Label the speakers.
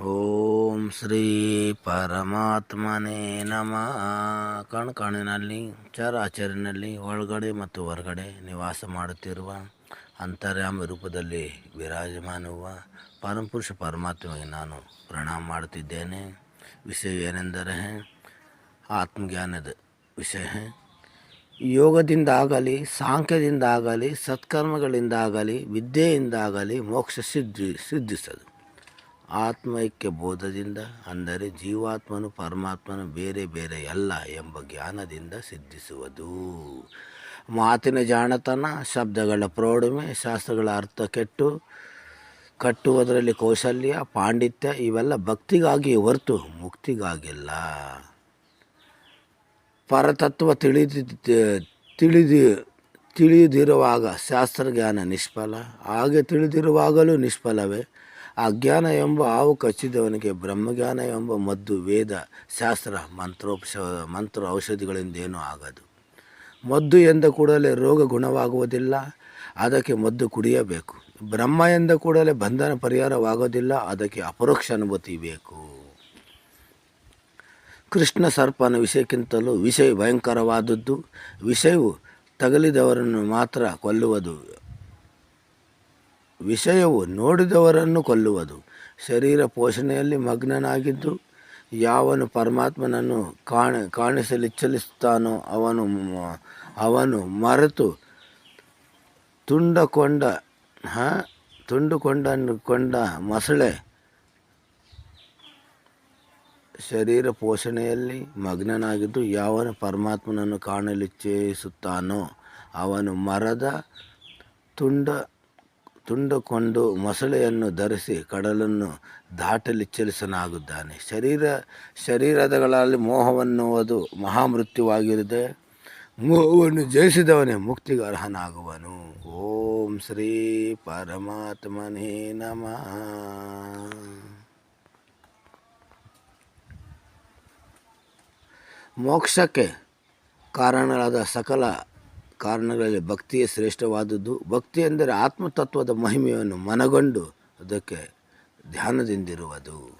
Speaker 1: ಓಂ ಶ್ರೀ ಪರಮಾತ್ಮನೇ ನಮಃ. ಕಣ್ ಕಣ್ಣಿನಲ್ಲಿ ಚರಾಚರಿನಲ್ಲಿ, ಒಳಗಡೆ ಮತ್ತು ಹೊರಗಡೆ ನಿವಾಸ ಮಾಡುತ್ತಿರುವ ಅಂತರ್ಯಾಮ ರೂಪದಲ್ಲಿ ವಿರಾಜಮಾನುವ ಪರಮಪುರುಷ ಪರಮಾತ್ಮಗೆ ನಾನು ಪ್ರಣಾಮ ಮಾಡುತ್ತಿದ್ದೇನೆ. ವಿಷಯ ಏನೆಂದರೆ, ಆತ್ಮಜ್ಞಾನದ ವಿಷಯ. ಯೋಗದಿಂದಾಗಲಿ, ಸಾಂಖ್ಯದಿಂದಾಗಲಿ, ಸತ್ಕರ್ಮಗಳಿಂದಾಗಲಿ, ವಿದ್ಯೆಯಿಂದಾಗಲಿ ಮೋಕ್ಷ ಸಿದ್ಧಿ ಸಿದ್ಧಿಸದು. ಆತ್ಮೈಕ್ಯ ಬೋಧದಿಂದ, ಅಂದರೆ ಜೀವಾತ್ಮನು ಪರಮಾತ್ಮನು ಬೇರೆ ಬೇರೆ ಅಲ್ಲ ಎಂಬ ಜ್ಞಾನದಿಂದ ಸಿದ್ಧಿಸುವುದು. ಮಾತಿನ ಜಾಣತನ, ಶಬ್ದಗಳ ಪ್ರೌಢಮೆ, ಶಾಸ್ತ್ರಗಳ ಅರ್ಥ ಕೆಟ್ಟು, ಕಟ್ಟುವುದರಲ್ಲಿ ಕೌಶಲ್ಯ, ಪಾಂಡಿತ್ಯ ಇವೆಲ್ಲ ಭಕ್ತಿಗಾಗಿ ಹೊರತು ಮುಕ್ತಿಗಾಗಿಲ್ಲ. ಪರತತ್ವ ತಿಳಿದಿ ತಿಳಿದಿ, ತಿಳಿದಿರುವಾಗ ಶಾಸ್ತ್ರಜ್ಞಾನ ನಿಷ್ಫಲ, ಹಾಗೆ ತಿಳಿದಿರುವಾಗಲೂ ನಿಷ್ಫಲವೇ. ಅಜ್ಞಾನ ಎಂಬ ಹಾವು ಕಚ್ಚಿದವನಿಗೆ ಬ್ರಹ್ಮಜ್ಞಾನ ಎಂಬ ಮದ್ದು, ವೇದ, ಶಾಸ್ತ್ರ, ಮಂತ್ರೋಪಶ, ಮಂತ್ರ ಔಷಧಿಗಳಿಂದ ಏನೂ ಆಗದು. ಮದ್ದು ಎಂದ ಕೂಡಲೇ ರೋಗ ಗುಣವಾಗುವುದಿಲ್ಲ, ಅದಕ್ಕೆ ಮದ್ದು ಕುಡಿಯಬೇಕು. ಬ್ರಹ್ಮ ಎಂದ ಕೂಡಲೇ ಬಂಧನ ಪರಿಹಾರವಾಗೋದಿಲ್ಲ, ಅದಕ್ಕೆ ಅಪರೋಕ್ಷ ಅನುಭೂತಿ ಬೇಕು. ಕೃಷ್ಣ ಸರ್ಪನ ವಿಷಯಕ್ಕಿಂತಲೂ ವಿಷಯ ಭಯಂಕರವಾದದ್ದು. ವಿಷಯವು ತಗಲಿದವರನ್ನು ಮಾತ್ರ ಕೊಲ್ಲುವುದು ವಿಷಯವು ನೋಡಿದವರನ್ನು ಕೊಲ್ಲುವುದು. ಶರೀರ ಪೋಷಣೆಯಲ್ಲಿ ಮಗ್ನನಾಗಿದ್ದು, ಯಾವನು ಪರಮಾತ್ಮನನ್ನು ಕಾಣ ಕಾಣಿಸಲಿಚ್ಛಲಿಸುತ್ತಾನೋ ಅವನು ಅವನು ಮರೆತು ತುಂಡಕೊಂಡ, ಹಾಂ, ತುಂಡುಕೊಂಡನ್ನು ಕೊಂಡ ಮೊಸಳೆ ಶರೀರ ಪೋಷಣೆಯಲ್ಲಿ ಮಗ್ನನಾಗಿದ್ದು, ಯಾವನು ಪರಮಾತ್ಮನನ್ನು ಕಾಣಲಿಚ್ಛಿಸುತ್ತಾನೋ ಅವನು ಮರದ ತುಂಡ ತುಂಡಕೊಂಡು ಮೊಸಳೆಯನ್ನು ಧರಿಸಿ ಕಡಲನ್ನು ದಾಟಲಿ ಚಲಿಸನಾಗುತ್ತಾನೆ ಶರೀರ, ಶರೀರದಗಳಲ್ಲಿ ಮೋಹವನ್ನುವುದು ಮಹಾಮೃತ್ಯುವಾಗಿರದೆ ಮೋಹವನ್ನು ಜಯಿಸಿದವನೇ ಮುಕ್ತಿಗೆ ಅರ್ಹನಾಗುವನು ಓಂ ಶ್ರೀ ಪರಮಾತ್ಮನೇ ನಮಃ. ಮೋಕ್ಷಕ್ಕೆ ಕಾರಣರಾದ ಸಕಲ ಕಾರಣಗಳಲ್ಲಿ ಭಕ್ತಿಯೇ ಶ್ರೇಷ್ಠವಾದದ್ದು. ಭಕ್ತಿ ಎಂದರೆ ಆತ್ಮತತ್ವದ ಮಹಿಮೆಯನ್ನು ಮನಗೊಂಡು ಅದಕ್ಕೆ ಧ್ಯಾನದಿಂದಿರುವುದು.